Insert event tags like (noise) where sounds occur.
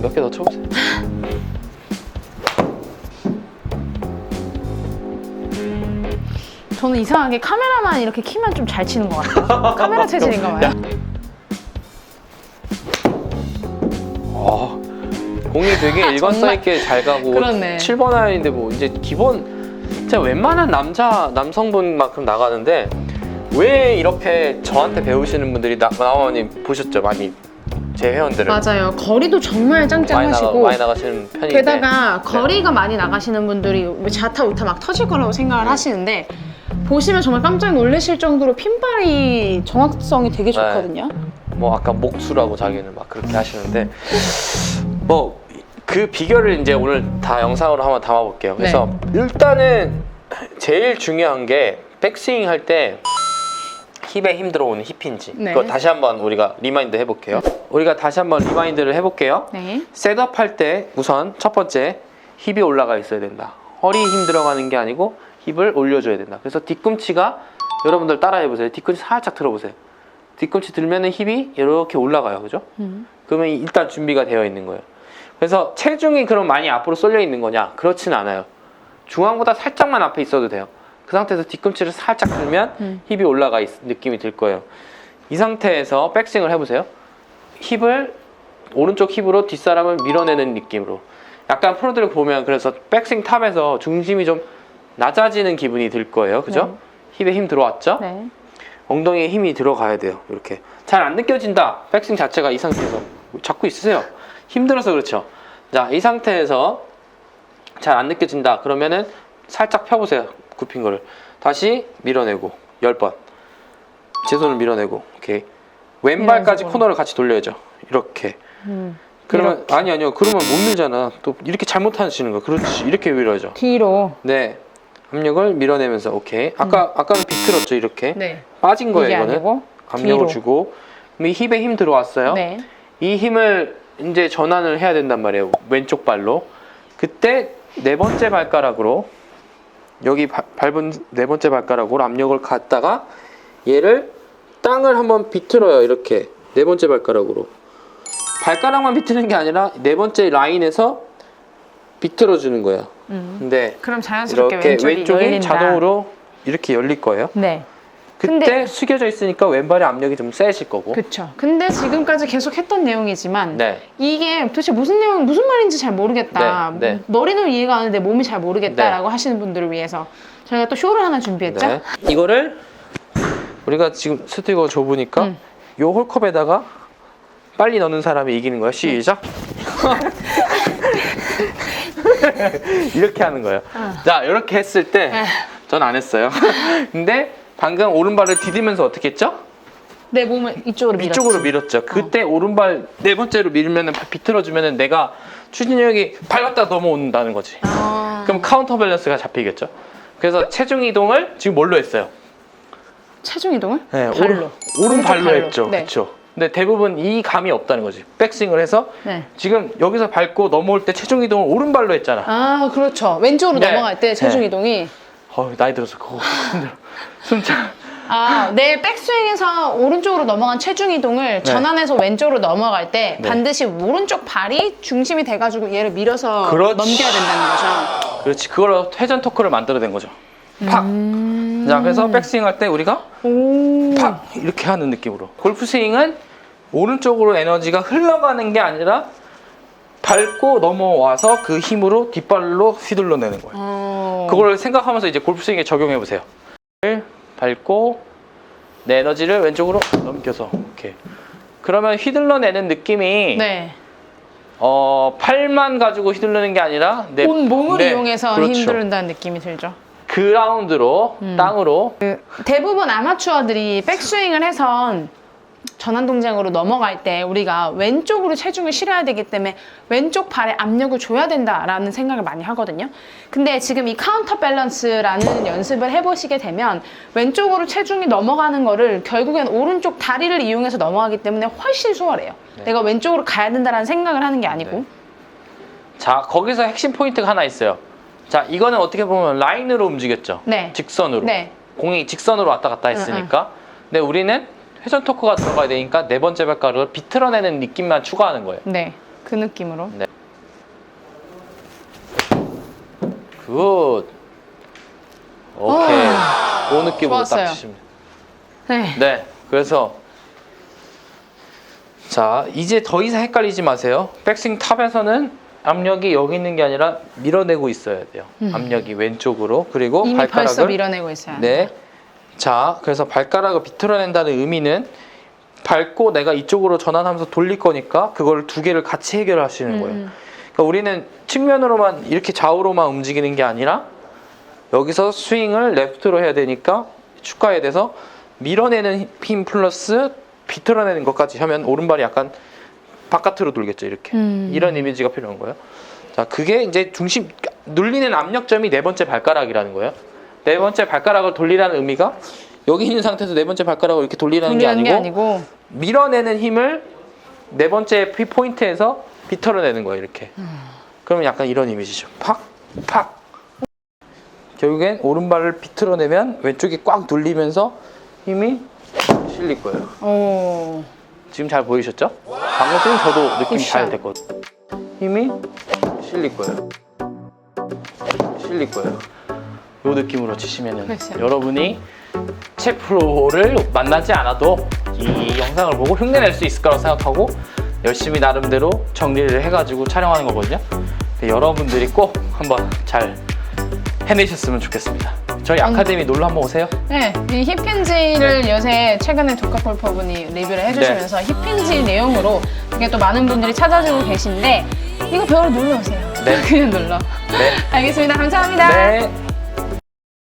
몇 개 더 쳐보세요. 저는 이상하게 카메라만 이렇게 키면 좀 잘 치는 것 같아요. (laughs) 카메라 체질인가 봐요. 어, 공이 되게 (laughs) 일관성 정말- 있게 잘 가고 그렇네. 7번 아이인데 뭐 이제 기본 진짜 웬만한 남자 남성분만큼 나가는데 왜 이렇게 저한테 배우시는 분들이 나, 나원님 보셨죠 많이 제 회원들을 맞아요. 거리도 정말 많이, 나가, 짱짱하시고 많이 나가시는 편인데 게다가 거리가 많이 나가시는 분들이 왜 자타 우타 막 터질 거라고 생각을 하시는데 보시면 정말 깜짝 놀라실 정도로 핀발이 정확성이 되게 좋거든요. 뭐 아까 목수라고 자기는 막 그렇게 하시는데 뭐 그 비결을 이제 오늘 다 영상으로 한번 담아볼게요. 그래서 네. 일단은 제일 중요한 게 백스윙 할 때 힙에 힘 들어오는 힙인지 네. 그거 다시 한번 우리가 리마인드 해볼게요. 우리가 다시 한번 리마인드를 해볼게요. 네. 셋업 할 때 우선 첫 번째 힙이 올라가 있어야 된다. 허리 힘 들어가는 게 아니고 힙을 올려줘야 된다. 그래서 뒤꿈치가 여러분들 따라해 보세요. 뒤꿈치 살짝 들어보세요. 뒤꿈치 들면 은 힙이 이렇게 올라가요, 그죠? 음. 그러면 일단 준비가 되어 있는 거예요. 그래서 체중이 그럼 많이 앞으로 쏠려 있는 거냐? 그렇진 않아요. 중앙보다 살짝만 앞에 있어도 돼요. 그 상태에서 뒤꿈치를 살짝 들면 음. 힙이 올라가 있, 느낌이 들 거예요. 이 상태에서 백스윙을 해보세요. 힙을 오른쪽 힙으로 뒷사람을 밀어내는 느낌으로. 약간 프로들을 보면 그래서 백스윙 탑에서 중심이 좀 낮아지는 기분이 들 거예요. 그죠? 힙에 힘 들어왔죠? 네. 엉덩이에 힘이 들어가야 돼요. 이렇게 잘 안 느껴진다. 백스윙 자체가 이 상태에서 잡고 있으세요. 힘들어서 그렇죠. 자, 이 상태에서 잘 안 느껴진다. 그러면은 살짝 펴보세요. 굽힌 거를 다시 밀어내고 10번. 제 손을 밀어내고 오케이. 왼발까지. 코너를 같이 돌려야죠. 이렇게. 음. 그러면 아니 아니요. 그러면 못 밀잖아. 또 이렇게 잘못하시는 거. 그렇지. 이렇게 밀어야죠. 뒤로. 네. 압력을 밀어내면서 오케이. 아까 아까는 비틀었죠. 이렇게. 네. 빠진 거예요, 이게 이거는. 아니고 압력을 뒤로. 주고 그럼 이 힙에 힘 들어왔어요. 네. 이 힘을 이제 전환을 해야 된단 말이에요. 왼쪽 발로. 그때 네 번째 발가락으로 여기 바- 밟은 네 번째 발가락으로 압력을 갖다가 얘를 땅을 한번 비틀어요. 이렇게 네 번째 발가락으로. 발가락만 비트는 게 아니라 네 번째 라인에서 비틀어 주는 거예요. 음. 근데 그럼 자연스럽게 이렇게 왼쪽이 왼쪽이 열린다. 자동으로 이렇게 열릴 거예요. 네. 그때 근데- 숙여져 있으니까 왼발의 압력이 좀 세질 거고. 그렇죠. 근데 지금까지 계속 했던 내용이지만 네. 이게 도대체 무슨 내용 무슨 말인지 잘 모르겠다. 네, 네. 머리는 이해가 가는데 몸이 잘 모르겠다라고 하시는 분들을 위해서 저희가 또 쇼를 하나 준비했죠. 네. 이거를 우리가 지금 스티커 좁으니까 음. 요 홀컵에다가 빨리 넣는 사람이 이기는 거야. 시작. (laughs) 이렇게 하는 거예요. 자, 이렇게 했을 때 에. 전안 했어요. (laughs) 근데 방금 오른발을 디디면서 어떻게 했죠? 내 몸을 이쪽으로 밀었지. 이쪽으로 밀었죠. 그때 오른발 네 번째로 밀면은 비틀어주면은 내가 추진력이 밟았다 넘어온다는 거지. 아, 그럼 카운터 밸런스가 잡히겠죠. 그래서 체중 이동을 지금 뭘로 했어요? 체중 이동을 네, 발로. 오른, 오른 발로 발로. 했죠. 네. 그렇죠. 근데 대부분 이 감이 없다는 거지. 백스윙을 해서 네. 지금 여기서 밟고 넘어올 때 체중 이동을 오른발로 했잖아. 아 그렇죠. 왼쪽으로 네. 넘어갈 때 체중 네. 이동이 어, 나이 들어서 그거 힘들어. (laughs) 숨차. 아, 내 백스윙에서 오른쪽으로 넘어간 체중 이동을 전환해서 왼쪽으로 넘어갈 때 네. 반드시 오른쪽 발이 중심이 돼가지고 얘를 밀어서 그렇지. 넘겨야 된다는 거죠. 그렇지. 그걸로 회전 토크를 만들어낸 거죠. 팍. 음. 자, 그래서 백스윙 할 때 우리가 오. 팍 이렇게 하는 느낌으로. 골프 스윙은 오른쪽으로 에너지가 흘러가는 게 아니라 밟고 넘어와서 그 힘으로 뒷발로 휘둘러내는 거예요. 어. 그걸 생각하면서 이제 골프 스윙에 적용해 보세요. 밟고 내 에너지를 왼쪽으로 넘겨서 이렇게. 그러면 휘둘러내는 느낌이 네. 어 팔만 가지고 휘둘르는 게 아니라 내 온 몸을 네, 이용해서 그렇죠. 힘들다는 느낌이 들죠. 그라운드로 음. 땅으로 그 대부분 아마추어들이 백스윙을 해선 전환 동작으로 넘어갈 때 우리가 왼쪽으로 체중을 실어야 되기 때문에 왼쪽 발에 압력을 줘야 된다라는 생각을 많이 하거든요. 근데 지금 이 카운터 밸런스라는 연습을 해보시게 되면 왼쪽으로 체중이 넘어가는 거를 결국엔 오른쪽 다리를 이용해서 넘어가기 때문에 훨씬 수월해요. 네. 내가 왼쪽으로 가야 된다라는 생각을 하는 게 아니고. 네. 자 거기서 핵심 포인트가 하나 있어요. 자 이거는 어떻게 보면 라인으로 움직였죠. 네. 직선으로. 네. 공이 직선으로 왔다 갔다 했으니까. 근데 우리는 회전 토크가 들어가야 되니까 네 번째 발가락을 비틀어내는 느낌만 추가하는 거예요. 네. 그 느낌으로. 굿. 오케이. 그 느낌으로 좋았어요. 딱 치시면. 네. 네. 그래서 자 이제 더 이상 헷갈리지 마세요. 백스윙 탑에서는 압력이 여기 있는 게 아니라 밀어내고 있어야 돼요. 압력이 왼쪽으로 그리고 음. 이미 벌써 발가락을 밀어내고 있어요. 네. 자, 그래서 발가락을 비틀어낸다는 의미는 밟고 내가 이쪽으로 전환하면서 돌릴 거니까 그걸 두 개를 같이 해결하시는 거예요. 음. 그러니까 우리는 측면으로만 이렇게 좌우로만 움직이는 게 아니라 여기서 스윙을 레프트로 해야 되니까 축가에 대해서 밀어내는 힘 플러스 비틀어내는 것까지 하면 오른발이 약간 바깥으로 돌겠죠 이렇게 음. 이런 이미지가 필요한 거예요. 자 그게 이제 중심 눌리는 압력점이 네 번째 발가락이라는 거예요. 네 번째 발가락을 돌리라는 의미가 여기 있는 상태에서 네 번째 발가락을 이렇게 돌리라는 게 아니고, 게 아니고 밀어내는 힘을 네 번째 피 포인트에서 비틀어내는 거예요 이렇게. 그러면 약간 이런 이미지죠. 팍, 팍. 결국엔 오른발을 비틀어내면 왼쪽이 꽉 눌리면서 힘이 실릴 거예요. 오. 지금 잘 보이셨죠? 방금 쓰면 저도 느낌이. 잘 됐거든요. 힘이 실릴 거예요. 실릴 거예요. 요 느낌으로 치시면은 그렇죠. 여러분이 채 프로를 만나지 않아도 이 영상을 보고 흉내낼 수 있을 거라고 생각하고 열심히 나름대로 정리를 해가지고 촬영하는 거거든요. 근데 여러분들이 꼭 한번 잘 해내셨으면 좋겠습니다. 저희 아카데미 놀러 한번 오세요. 네, 이 힙힌지를 요새 최근에 조카 골퍼분이 리뷰를 해주시면서 네. 힙힌지 내용으로 이게 또 많은 분들이 찾아주고 계신데 이거 배우러 놀러 오세요. 네. (laughs) 그냥 놀러. 네. (laughs) 알겠습니다. 감사합니다. 네.